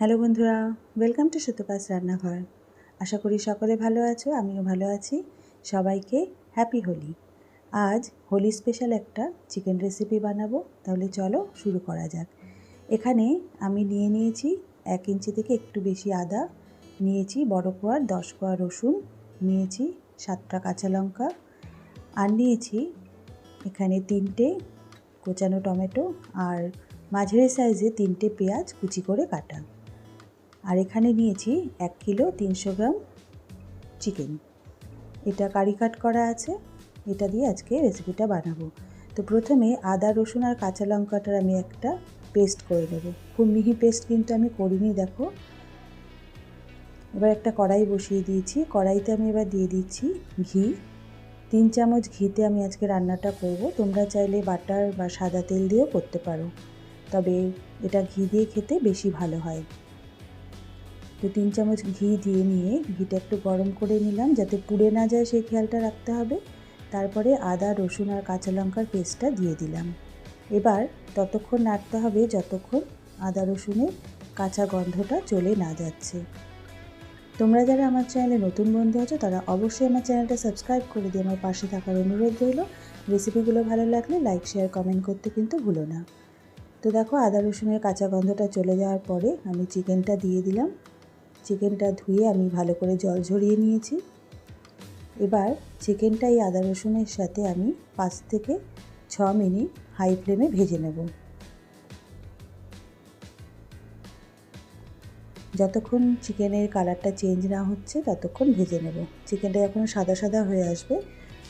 Hello বন্ধুরা welcome to সুতোপাস রান্নাঘর। আশা করি সকলে ভালো আছো, আমিও ভালো আছি। সবাইকে হ্যাপি হোলি। আজ হোলি স্পেশাল একটা চিকেন রেসিপি বানাবো, তাহলে চলো শুরু করা যাক। এখানে আমি নিয়ে নিয়েছি এক ইঞ্চি থেকে একটু বেশি আদা, নিয়েছি বড় কোয়ার দশ কোয়া রসুন, নিয়েছি সাতটা কাঁচা লঙ্কা, আর নিয়েছি এখানে তিনটে কোচানো টমেটো, আর মাঝারি সাইজে তিনটে পেঁয়াজ কুচি করে কাটা। আর এখানে নিয়েছি এক কিলো তিনশো গ্রাম চিকেন। এটা কারি কাট করা আছে। এটা দিয়ে আজকে রেসিপিটা বানাবো। তো প্রথমে আদা, রসুন আর কাঁচা লঙ্কাটার আমি একটা পেস্ট করে নেব। খুব মিহি পেস্ট কিন্তু আমি করিনি, দেখো। এবার একটা কড়াই বসিয়ে দিয়েছি। কড়াইতে আমি এবার দিয়ে দিচ্ছি ঘি। তিন চামচ ঘিতে আমি আজকে রান্নাটা করব। তোমরা চাইলে বাটার বা সাদা তেল দিয়েও করতে পারো। তবে এটা ঘি দিয়ে খেতে বেশি ভালো হয়। তো তিন চামচ ঘি দিয়ে নিয়ে ঘিটা একটু গরম করে নিলাম যাতে পুড়ে না যায় সেই খেয়ালটা রাখতে হবে। তারপরে আদা, রসুন আর কাঁচা লঙ্কার পেস্টটা দিয়ে দিলাম। এবার ততক্ষণ নাড়তে হবে যতক্ষণ আদা, রসুনের কাঁচা গন্ধটা চলে না যাচ্ছে। তোমরা যারা আমার চ্যানেলে নতুন বন্ধু আছো, তারা অবশ্যই আমার চ্যানেলটা সাবস্ক্রাইব করে দিয়ে আমার পাশে থাকার অনুরোধ রইল। রেসিপিগুলো ভালো লাগলে লাইক, শেয়ার, কমেন্ট করতে কিন্তু ভুলো না। তো দেখো, আদা, রসুনের কাঁচা গন্ধটা চলে যাওয়ার পরে আমি চিকেনটা দিয়ে দিলাম। চিকেনটা ধুয়ে আমি ভালো করে জল ঝরিয়ে নিয়েছি। এবার চিকেনটা এই আদা রসুনের সাথে আমি পাঁচ থেকে ছ মিনিট হাই ফ্লেমে ভেজে নেব। যতক্ষণ চিকেনের কালারটা চেঞ্জ না হচ্ছে, ততক্ষণ ভেজে নেব। চিকেনটা যখন সাদা সাদা হয়ে আসবে,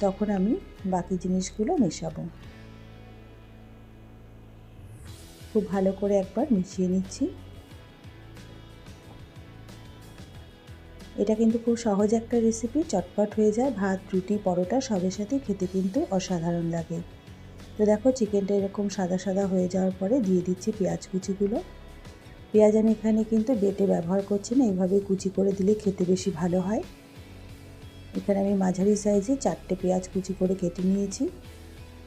তখন আমি বাকি জিনিসগুলো মেশাবো। খুব ভালো করে একবার মিশিয়ে নিচ্ছি। এটা কিন্তু খুব সহজ একটা রেসিপি চটপট হয়ে যায়, ভাত, রুটি, পরোটা, সবের সাথে খেতে কিন্তু অসাধারণ লাগে। তো দেখো চিকেনটা এরকম সাদা সাদা হয়ে যাওয়ার পরে দিয়ে দিচ্ছি পেঁয়াজ কুচিগুলো। পেঁয়াজ আমি এখানে কিন্তু বেটে ব্যবহার করছি না এইভাবে কুচি করে দিলে খেতে বেশি ভালো হয়। এখানে আমি মাঝারি সাইজে চারটে পেঁয়াজ কুচি করে কেটে নিয়েছি।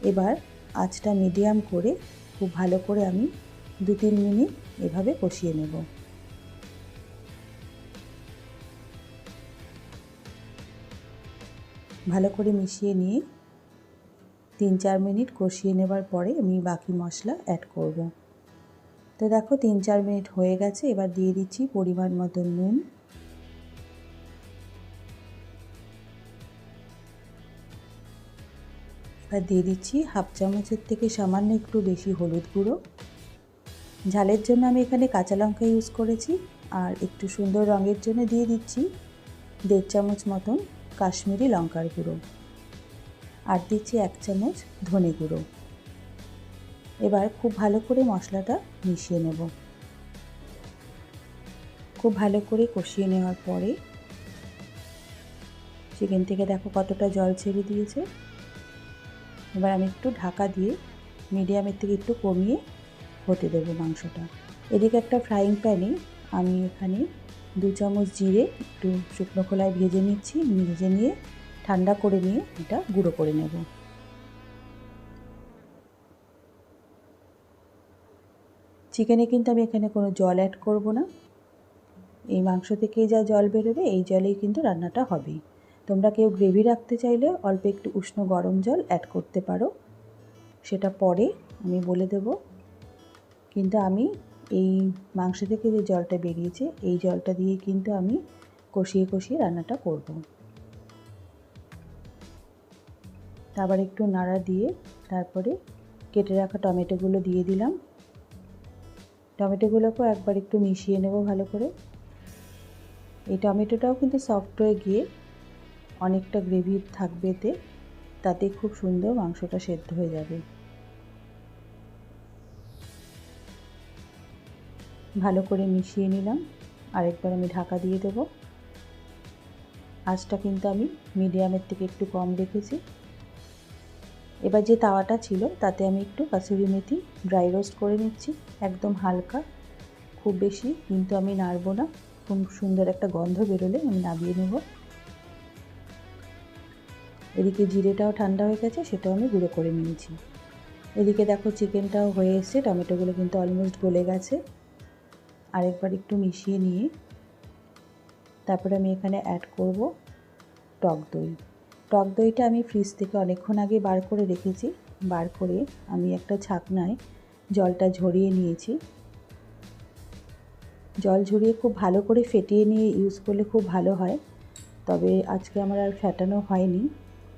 এবার আঁচটা মিডিয়াম করে খুব ভালো করে আমি দু তিন মিনিট এভাবে কষিয়ে নেব। ভালো করে মিশিয়ে নিয়ে তিন চার মিনিট কষিয়ে নেবার পরে আমি বাকি মশলা অ্যাড করব। তো দেখো তিন চার মিনিট হয়ে গেছে, এবার দিয়ে দিচ্ছি পরিমাণ মতো নুন। এবার দিয়ে দিচ্ছি হাফ চামচের থেকে সামান্য একটু বেশি হলুদ গুঁড়ো। ঝালের জন্য আমি এখানে কাঁচা লঙ্কা ইউজ করেছি, আর একটু সুন্দর রঙের জন্য দিয়ে দিচ্ছি দেড় চামচ মতন কাশ্মীরি লঙ্কার গুঁড়ো। আর দিচ্ছি এক চামচ ধনে গুঁড়ো। এবার খুব ভালো করে মশলাটা মিশিয়ে নেব। খুব ভালো করে কষিয়ে নেওয়ার পরে চিকেন থেকে দেখো কতটা জল ছেড়ে দিয়েছে। এবার আমি একটু ঢাকা দিয়ে মিডিয়ামের থেকে একটু কমিয়ে হতে দেবো মাংসটা। এদিকে একটা ফ্রাইং প্যানে আমি এখানে দু চামচ জিরে, একটু শুকনো খোলায় ভেজে নিচ্ছি, ভেজে নিয়ে ঠান্ডা করে নিয়ে এটা গুঁড়ো করে নেব। চিকেনে কিন্তু আমি এখানে কোনো জল অ্যাড করব না। এই মাংস থেকেই যা জল বেরোবে, এই জলেই কিন্তু রান্নাটা হবে। তোমরা কেউ গ্রেভি রাখতে চাইলে অল্প একটু উষ্ণ গরম জল অ্যাড করতে পারো। সেটা পরে আমি বলে দেব। কিন্তু আমি এই মাংস থেকে যে জলটা বেরিয়েছে, এই জলটা দিয়ে কিন্তু আমি কষিয়ে কষিয়ে রান্নাটা করব। আবার একটু নাড়া দিয়ে তারপরে কেটে রাখা টমেটোগুলো দিয়ে দিলাম। টমেটোগুলোকেও একবার একটু মিশিয়ে নেব ভালো করে। এই টমেটোটাও কিন্তু সফট হয়ে গিয়ে অনেকটা গ্রেভি থাকবে এতে, তাতে খুব সুন্দর মাংসটা সেদ্ধ হয়ে যাবে। ভালো করে মিশিয়ে নিলাম। আরেকবার আমি ঢাকা দিয়ে দেব। আঁচটা কিন্তু আমি মিডিয়ামের থেকে একটু কম রেখেছি। এবার যে তাওয়াটা ছিল, তাতে আমি একটু কাসুরি মেথি ড্রাই রোস্ট করে নিচ্ছি। একদম হালকা, খুব বেশি কিন্তু আমি নাড়বো না। খুব সুন্দর একটা গন্ধ বেরোলে আমি নামিয়ে নেব। এদিকে জিরেটাও ঠান্ডা হয়ে গেছে, সেটাও আমি গুঁড়ো করে নিয়েছি। এদিকে দেখো, চিকেনটাও হয়ে এসছে, টমেটোগুলো কিন্তু অলমোস্ট গলে গেছে। আরেকবার একটু মিশিয়ে নিয়ে তারপরে আমি এখানে অ্যাড করব টক দই। টক দইটা আমি ফ্রিজ থেকে অনেকক্ষণ আগে বার করে রেখেছি। বার করে আমি একটা ছাকনায় জলটা ঝরিয়ে নিয়েছি। জল ঝরিয়ে খুব ভালো করে ফেটিয়ে নিয়ে ইউজ করলে খুব ভালো হয়। তবে আজকে আমার আর ফেটানো হয়নি।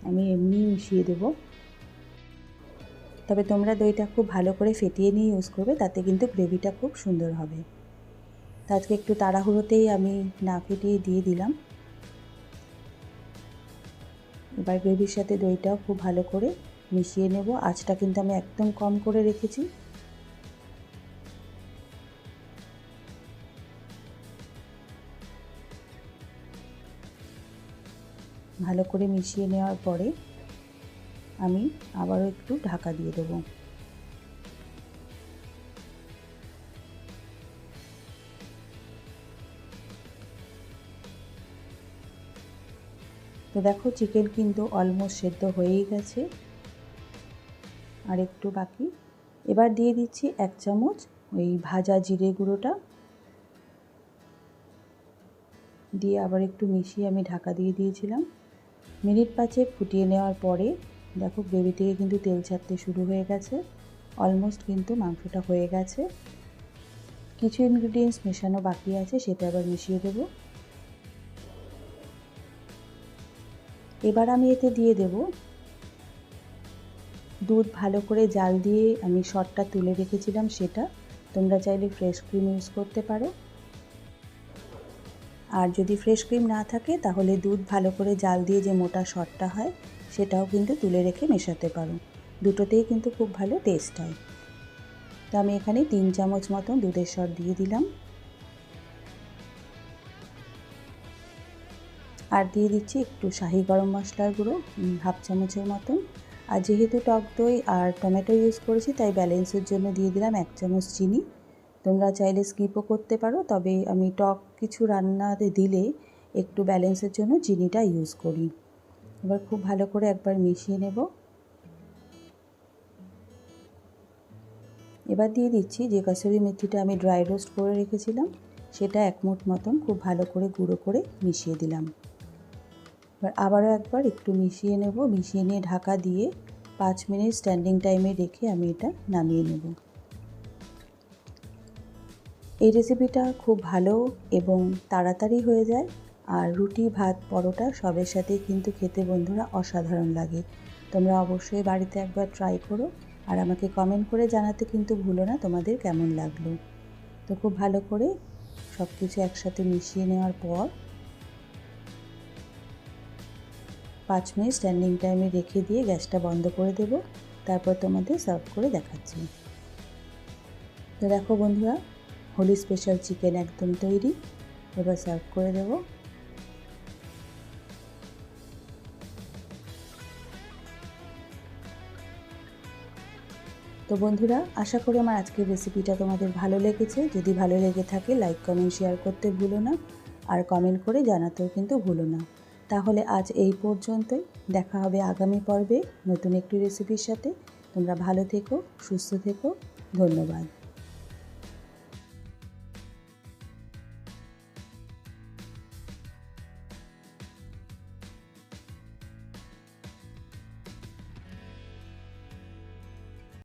আমি এমনি মিশিয়ে দেব। তবে তোমরা দইটা খুব ভালো করে ফেটিয়ে নিয়ে ইউজ করবে, তাতে কিন্তু গ্রেভিটা খুব সুন্দর হবে। আজকে একটু তাড়াহুড়োতেই আমি না ফেটিয়ে দিয়ে দিলাম। এবার গ্রেভির সাথে দইটাও খুব ভালো করে মিশিয়ে নেব। আঁচটা কিন্তু আমি একদম কম করে রেখেছি। ভালো করে মিশিয়ে নেওয়ার পরে আমি আবারও একটু ঢাকা দিয়ে দেবো। তো দেখো চিকেন কিন্তু অলমোস্ট সেদ্ধ হয়েই গেছে। আর একটু বাকি। এবার দিয়ে দিচ্ছি এক চামচ ওই ভাজা জিরে গুঁড়োটা। দিয়ে আবার একটু মিশিয়ে আমি ঢাকা দিয়ে দিয়েছিলাম। মিনিট পাঁচে ফুটিয়ে নেওয়ার পরে, দেখো, গ্রেভি থেকে কিন্তু তেল ছাড়তে শুরু হয়ে গেছে। অলমোস্ট কিন্তু মাংসটা হয়ে গেছে। কিছু ইনগ্রিডিয়েন্টস মেশানো বাকি আছে, সেটা আবার মিশিয়ে দেবো। এবার আমি এতে দিয়ে দেব দুধ ভালো করে জাল দিয়ে আমি শটটা তুলে রেখেছিলাম সেটা। তোমরা চাইলে ফ্রেশ ক্রিম ইউজ করতে পারো। আর যদি ফ্রেশ ক্রিম না থাকে, তাহলে দুধ ভালো করে জাল দিয়ে যে মোটা শটটা হয়, সেটাও কিন্তু তুলে রেখে মেশাতে পারো। দুটোতেই কিন্তু খুব ভালো টেস্ট হয়। তো আমি এখানে তিন চামচ মতন দুধের শট দিয়ে দিলাম। আর দিয়ে দিচ্ছি একটু শাহি গরম মশলার গুঁড়ো হাফ চামচের মতন। আর যেহেতু টক দই আর টমেটো ইউজ করেছি, তাই ব্যালেন্সের জন্য দিয়ে দিলাম এক চামচ চিনি। তোমরা চাইলে স্কিপও করতে পারো, তবে আমি টক কিছু রান্নাতে দিলে একটু ব্যালেন্সের জন্য চিনিটা ইউজ করি। এবার খুব ভালো করে একবার মিশিয়ে নেব। এবার দিয়ে দিচ্ছি যে কাসুরি মেথিটা আমি ড্রাই রোস্ট করে রেখেছিলাম, সেটা এক মুঠ মতন খুব ভালো করে গুঁড়ো করে মিশিয়ে দিলাম। এবার আবারও একবার একটু মিশিয়ে নেব। মিশিয়ে নিয়ে ঢাকা দিয়ে পাঁচ মিনিট স্ট্যান্ডিং টাইমে রেখে আমি এটা নামিয়ে নেব। এই রেসিপিটা খুব ভালো এবং তাড়াতাড়ি হয়ে যায় আর রুটি, ভাত, পরোটা সবের সাথেই কিন্তু খেতে বন্ধুরা অসাধারণ লাগে। তোমরা অবশ্যই বাড়িতে একবার ট্রাই করো আর আমাকে কমেন্ট করে জানাতে কিন্তু ভুলো না তোমাদের কেমন লাগল। তো খুব ভালো করে সব কিছু একসাথে মিশিয়ে নেওয়ার পর পাঁচ মিনিট স্ট্যান্ডিং টাইমে রেখে দিয়ে গ্যাসটা বন্ধ করে দেব। তারপর তোমাদের সার্ভ করে দেখাচ্ছি। তো দেখো বন্ধুরা, হোলি স্পেশাল চিকেন একদম তৈরি। এবার সার্ভ করে দেব। তো বন্ধুরা, আশা করি আমার আজকের রেসিপিটা তোমাদের ভালো লেগেছে। যদি ভালো লেগে থাকে লাইক কমেন্ট শেয়ার করতে ভুলো না। আর কমেন্ট করে জানাতেও কিন্তু ভুলো না। তাহলে আজ এই পর্যন্তই। দেখা হবে আগামী পর্বে নতুন একটি রেসিপির সাথে। তোমরা ভালো থেকো, সুস্থ থেকো। ধন্যবাদ।